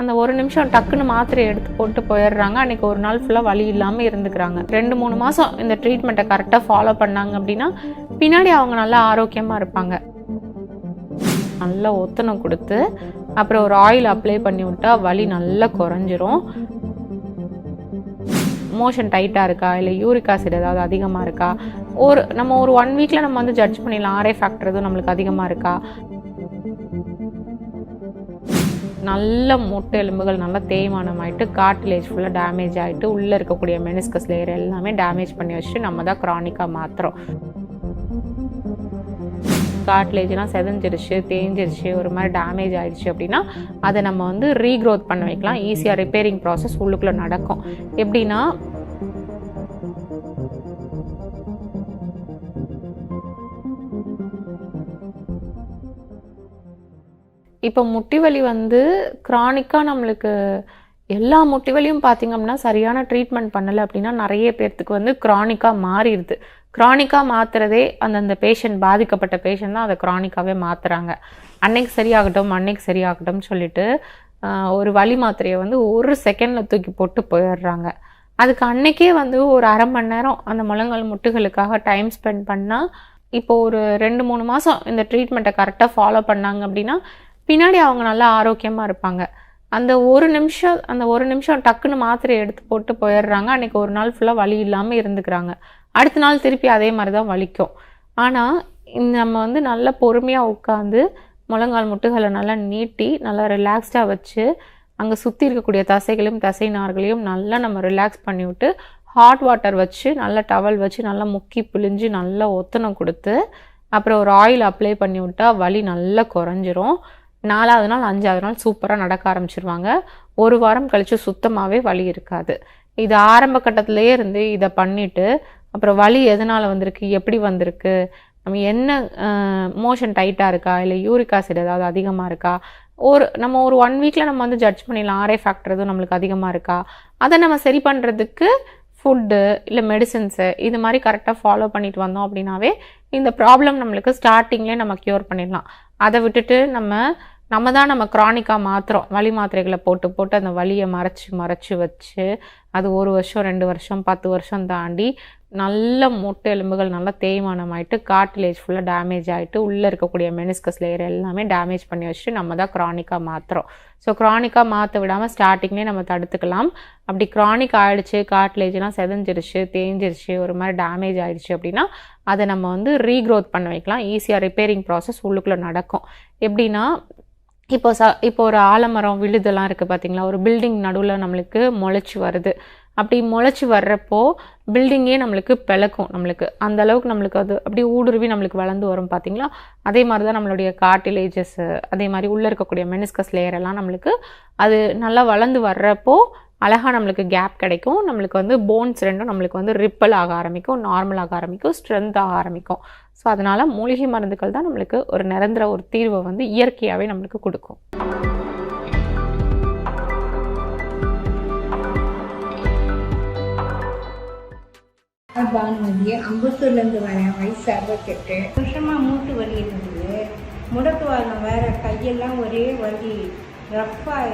அந்த ஒரு நிமிஷம் டக்குன்னு மாத்திரை எடுத்து போட்டு போயிடுறாங்க. அன்னைக்கு ஒரு நாள் ஃபுல்லாக வலி இல்லாமல் இருந்துக்கிறாங்க. ரெண்டு மூணு மாதம் இந்த ட்ரீட்மெண்ட்டை கரெக்டாக ஃபாலோ பண்ணாங்க அப்படின்னா பின்னாடி அவங்க நல்லா ஆரோக்கியமாக இருப்பாங்க. நல்லா ஒத்தனை கொடுத்து அப்புறம் ஒரு ஆயில் அப்ளை பண்ணி விட்டால் வலி நல்லா குறைஞ்சிரும். மோஷன் டைட்டாக இருக்கா? இல்லை யூரிக் ஆசிட் ஏதாவது அதிகமாக இருக்கா? ஒரு நம்ம ஒரு ஒன் வீக்கில் நம்ம வந்து ஜட்ஜ் பண்ணிடலாம். ஆர்ஏ ஃபேக்டர் எதுவும் நம்மளுக்கு அதிகமாக இருக்கா? நல்ல முட்டை எலும்புகள் நல்லா தேய்மானம் ஆயிட்டு கார்டிலேஜ் ஃபுல்லாக டேமேஜ் ஆகிட்டு உள்ளே இருக்கக்கூடிய மெனிஸ்கஸ் லேயர் எல்லாமே டேமேஜ் பண்ணி வச்சுட்டு நம்ம தான் க்ரானிக்காக மாற்றுறோம் கார்ட்லேஜ்லாம் செதஞ்சிருச்சு தேஞ்சிருச்சு ஒரு மாதிரி டேமேஜ் ஆகிடுச்சு அப்படின்னா அதை நம்ம வந்து ரீக்ரோத் பண்ண வைக்கலாம். ஈஸியாக ரிப்பேரிங் ப்ராசஸ் உள்ளுக்குள்ளே நடக்கும். எப்படின்னா இப்போ முட்டி வலி வந்து க்ரானிக்காக நம்மளுக்கு எல்லா முட்டி வலியும் பார்த்தீங்க அப்படின்னா சரியான ட்ரீட்மெண்ட் பண்ணலை அப்படின்னா நிறைய பேர்த்துக்கு வந்து க்ரானிக்காக மாறிடுது. க்ரானிக்காக மாற்றுறதே அந்தந்த பேஷண்ட் பாதிக்கப்பட்ட பேஷண்ட் தான் அதை க்ரானிக்காகவே மாற்றுறாங்க அன்னைக்கு சரியாகட்டும் அன்னைக்கு சரியாகட்டும்னு சொல்லிட்டு ஒரு வலி மாத்திரையை வந்து ஒரு செகண்டில் தூக்கி போட்டு போயிடுறாங்க. அதுக்கு அன்னைக்கே வந்து ஒரு அரை மணி நேரம் அந்த முழங்கால் முட்டுகளுக்காக டைம் ஸ்பெண்ட் பண்ணால் இப்போ ஒரு ரெண்டு மூணு மாதம் இந்த ட்ரீட்மெண்ட்டை கரெக்டாக ஃபாலோ பண்ணாங்க அப்படின்னா பின்னாடி அவங்க நல்லா ஆரோக்கியமாக இருப்பாங்க. அந்த ஒரு நிமிஷம் அந்த ஒரு நிமிஷம் டக்குன்னு மாத்திரை எடுத்து போட்டு போயிடுறாங்க. அன்றைக்கி ஒரு நாள் ஃபுல்லாக வலி இல்லாமல் இருந்துக்கிறாங்க. அடுத்த நாள் திருப்பி அதே மாதிரி தான் வலிக்கும். ஆனால் இந்த நம்ம வந்து நல்லா பொறுமையாக உட்காந்து முழங்கால் முட்டுகளை நல்லா நீட்டி நல்லா ரிலாக்ஸ்டாக வச்சு அங்கே சுற்றி இருக்கக்கூடிய தசைகளையும் தசை நார்களையும் நல்லா நம்ம ரிலாக்ஸ் பண்ணி விட்டு ஹாட் வாட்டர் வச்சு நல்லா டவல் வச்சு நல்லா முக்கி பிழிஞ்சு நல்லா ஒத்தனம் கொடுத்து அப்புறம் ஒரு ஆயில் அப்ளை பண்ணி விட்டால் வலி நல்லா குறைஞ்சிரும். நாலாவது நாள் அஞ்சாவது நாள் சூப்பராக நடக்க ஆரம்பிச்சிருவாங்க. ஒரு வாரம் கழித்து சுத்தமாகவே வலி இருக்காது. இது ஆரம்ப கட்டத்திலேயே இருந்து இதை பண்ணிவிட்டு அப்புறம் வலி எதனால் வந்திருக்கு எப்படி வந்திருக்கு நம்ம என்ன மோஷன் டைட்டாக இருக்கா இல்லை யூரிக் ஆசிட் ஏதாவது அதிகமாக இருக்கா ஒரு நம்ம ஒரு ஒன் வீக்கில் நம்ம வந்து ஜட்ஜ் பண்ணிடலாம். ஆர்ஏ ஃபேக்டர் எதுவும் நம்மளுக்கு அதிகமாக இருக்கா அதை நம்ம சரி பண்ணுறதுக்கு ஃபுட்டு இல்லை மெடிசின்ஸு இது மாதிரி கரெக்டாக ஃபாலோ பண்ணிட்டு வந்தோம் அப்படின்னாவே இந்த ப்ராப்ளம் நம்மளுக்கு ஸ்டார்டிங்லேயே நம்ம க்யூர் பண்ணிடலாம். அதை விட்டுட்டு நம்ம நம்ம தான் நம்ம க்ரானிக்காக மாத்திரம் வலி மாத்திரைகளை போட்டு போட்டு அந்த வலியை மறைச்சி மறைச்சி வச்சு அது ஒரு வருஷம் ரெண்டு வருஷம் பத்து வருஷம் தாண்டி நல்ல முட்டை எலும்புகள் நல்லா தேய்மானம் ஆயிட்டு கார்டிலேஜ் ஃபுல்லாக டேமேஜ் ஆகிட்டு உள்ளே இருக்கக்கூடிய மெனிஸ்கஸ் லேயர் எல்லாமே டேமேஜ் பண்ணி வச்சுட்டு நம்ம தான் க்ரானிக்காக மாற்றுறோம் ஸோ க்ரானிக்காக மாற்ற விடாமல் ஸ்டார்டிங்லேயே நம்ம தடுத்துக்கலாம். அப்படி க்ரானிக் ஆகிடுச்சு கார்ட்லேஜ்லாம் செதஞ்சிருச்சு தேஞ்சிருச்சு ஒரு மாதிரி டேமேஜ் ஆகிடுச்சு அப்படின்னா அதை நம்ம வந்து ரீக்ரோத் பண்ண வைக்கலாம். ஈஸியாக ரிப்பேரிங் ப்ராசஸ் உள்ளுக்குள்ளே நடக்கும். எப்படின்னா இப்போ ச இப்போ ஒரு ஆலமரம் விழுதெல்லாம் இருக்குது பார்த்தீங்களா ஒரு பில்டிங் நடுவில் நம்மளுக்கு முளைச்சி வருது. அப்படி முளைச்சி வர்றப்போ பில்டிங்கே நம்மளுக்கு பிளக்கும் நம்மளுக்கு. அந்த அளவுக்கு நம்மளுக்கு அது அப்படி ஊடுருவி நம்மளுக்கு வளர்ந்து வரும் பார்த்தீங்களா அதே மாதிரி தான் நம்மளுடைய கார்டிலேஜஸ் அதே மாதிரி உள்ளே இருக்கக்கூடிய மெனிஸ்கஸ் லேயர் எல்லாம் நம்மளுக்கு அது நல்லா வளர்ந்து வர்றப்போ அழகாக நம்மளுக்கு கேப் கிடைக்கும். நம்மளுக்கு வந்து போன்ஸ் ரெண்டும் நம்மளுக்கு வந்து ரிப்பல் ஆக ஆரம்பிக்கும் நார்மல் ஆக ஆரம்பிக்கும் ஸ்ட்ரென்த் ஆக ஆரம்பிக்கும். ஸோ அதனால் மூலிகை மருந்துகள் தான் நம்மளுக்கு ஒரு நிரந்தர ஒரு தீர்வை வந்து இயற்கையாகவே நம்மளுக்கு கொடுக்கும். பானுமதி அம்பத்தூர்லேருந்து வரேன் வயசு அறுபத்தெட்டு. வருஷமாக மூட்டு வலி இருந்தது. முடக்குவாதம் வேறு கையெல்லாம் ஒரே வலி. ரஃப்பாக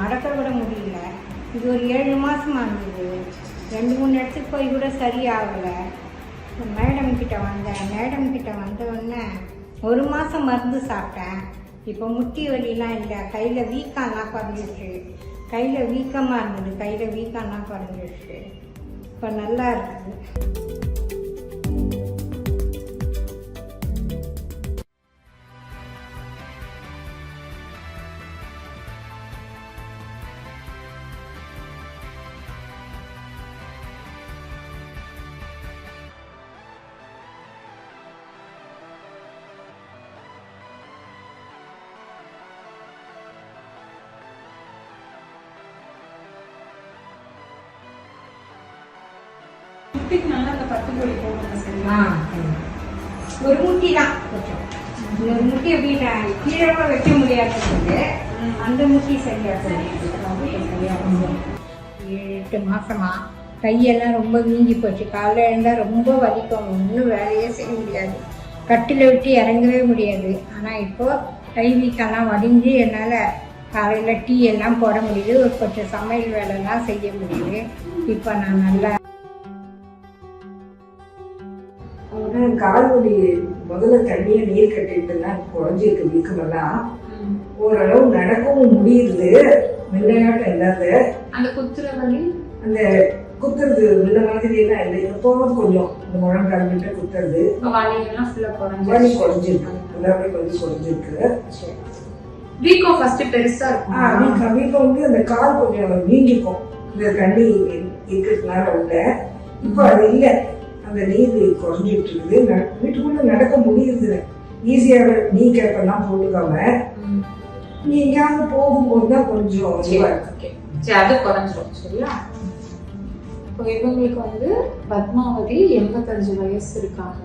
மடக்க விட முடியல. இது ஒரு ஏழு மாதமாக இருந்தது ரெண்டு மூணு இடத்துக்கு போய் கூட சரியாகலை. மேடம் கிட்ட வந்தேன். மேடம் கிட்ட வந்தவுடனே ஒரு மாதம் மருந்து சாப்பிட்டேன். இப்போ முட்டி வலிலாம் இல்லை. கையில் வீக்கம்லாம் குறைஞ்சிருச்சு கையில் வீக்கமாக இருந்தது. கையில் வீக்கம்லாம் குறைஞ்சிருச்சு இப்போ நல்லா இருக்குது. முட்டிக்கு நல்லா அந்த பத்து பொடி போடுங்க ஆ சரிங்களா சரி. ஒரு முட்டி தான். இந்த முட்டி அப்படின்னா கீழே வைக்க முடியாதது அந்த முட்டி சரியா சரியா ஏழு எட்டு மாசமா கையெல்லாம் ரொம்ப வீங்கி போச்சு. காலைல எழுந்தால் ரொம்ப வலிக்கும். ஒன்றும் வேலையே செய்ய முடியாது. கட்டில விட்டு இறங்கவே முடியாது. ஆனால் இப்போ கை வீக்கெல்லாம் வடிஞ்சு என்னால் காலையில் டீ எல்லாம் போட முடியுது. ஒரு கொஞ்சம் சமையல் வேலைலாம் செய்ய முடியுது. இப்போ நான் நல்லா கால் வலி முதல்ல தண்ணியை நீர் கட்டிட்டுனா குறைஞ்சிருக்கு வீக்கமெல்லாம். ஓரளவு நடக்கவும் முடியுது. முன்னையாட்டம் இல்லாத. அந்த குத்துற வலி? அந்த குத்துறது முன்ன மாதிரி எல்லாம் இல்லை எப்பவும் கொஞ்சம். இந்த முழங்கால் கிட்ட குத்துறது. வலி குறைஞ்சிருக்கு. எல்லாமே வலி குறைஞ்சிருக்கு. வீக்கம் ஃபர்ஸ்ட் பெருசா ஆ, வீக்கம் வீக்கம் வந்து அந்த கால் கொஞ்சம் வீங்கிக்கும் இந்த தண்ணி இருக்கிறதுனால உள்ள. இப்போ அது இல்லை. அந்த நீர் குறைஞ்சிட்டு இருக்குது வீட்டுக்குள்ள நடக்க முடியுது ஈஸியாக நீ கேப்பெல்லாம் போட்டுக்காம நீ எங்கேயாவது போகும்போது தான் கொஞ்சம் இதுவா இருக்கு. சரி அது குறைஞ்சிரும் சரியா? இப்போ இவங்களுக்கு வந்து பத்மாவதி எண்பத்தஞ்சு வயசு இருக்காங்க.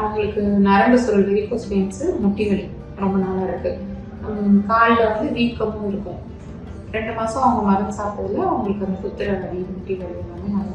அவங்களுக்கு நரம்பு சுருள் வெரிகோஸ் வெயின்ஸ் முட்டி வலி ரொம்ப நாளா இருக்கு. உம் கால்ல வந்து வீக்கமும் இருக்கும். ரெண்டு மாசம் அவங்க மருந்து சாப்பிட்டதுல அவங்களுக்கு அந்த குத்துற வலி முட்டி வலி எல்லாமே நல்லா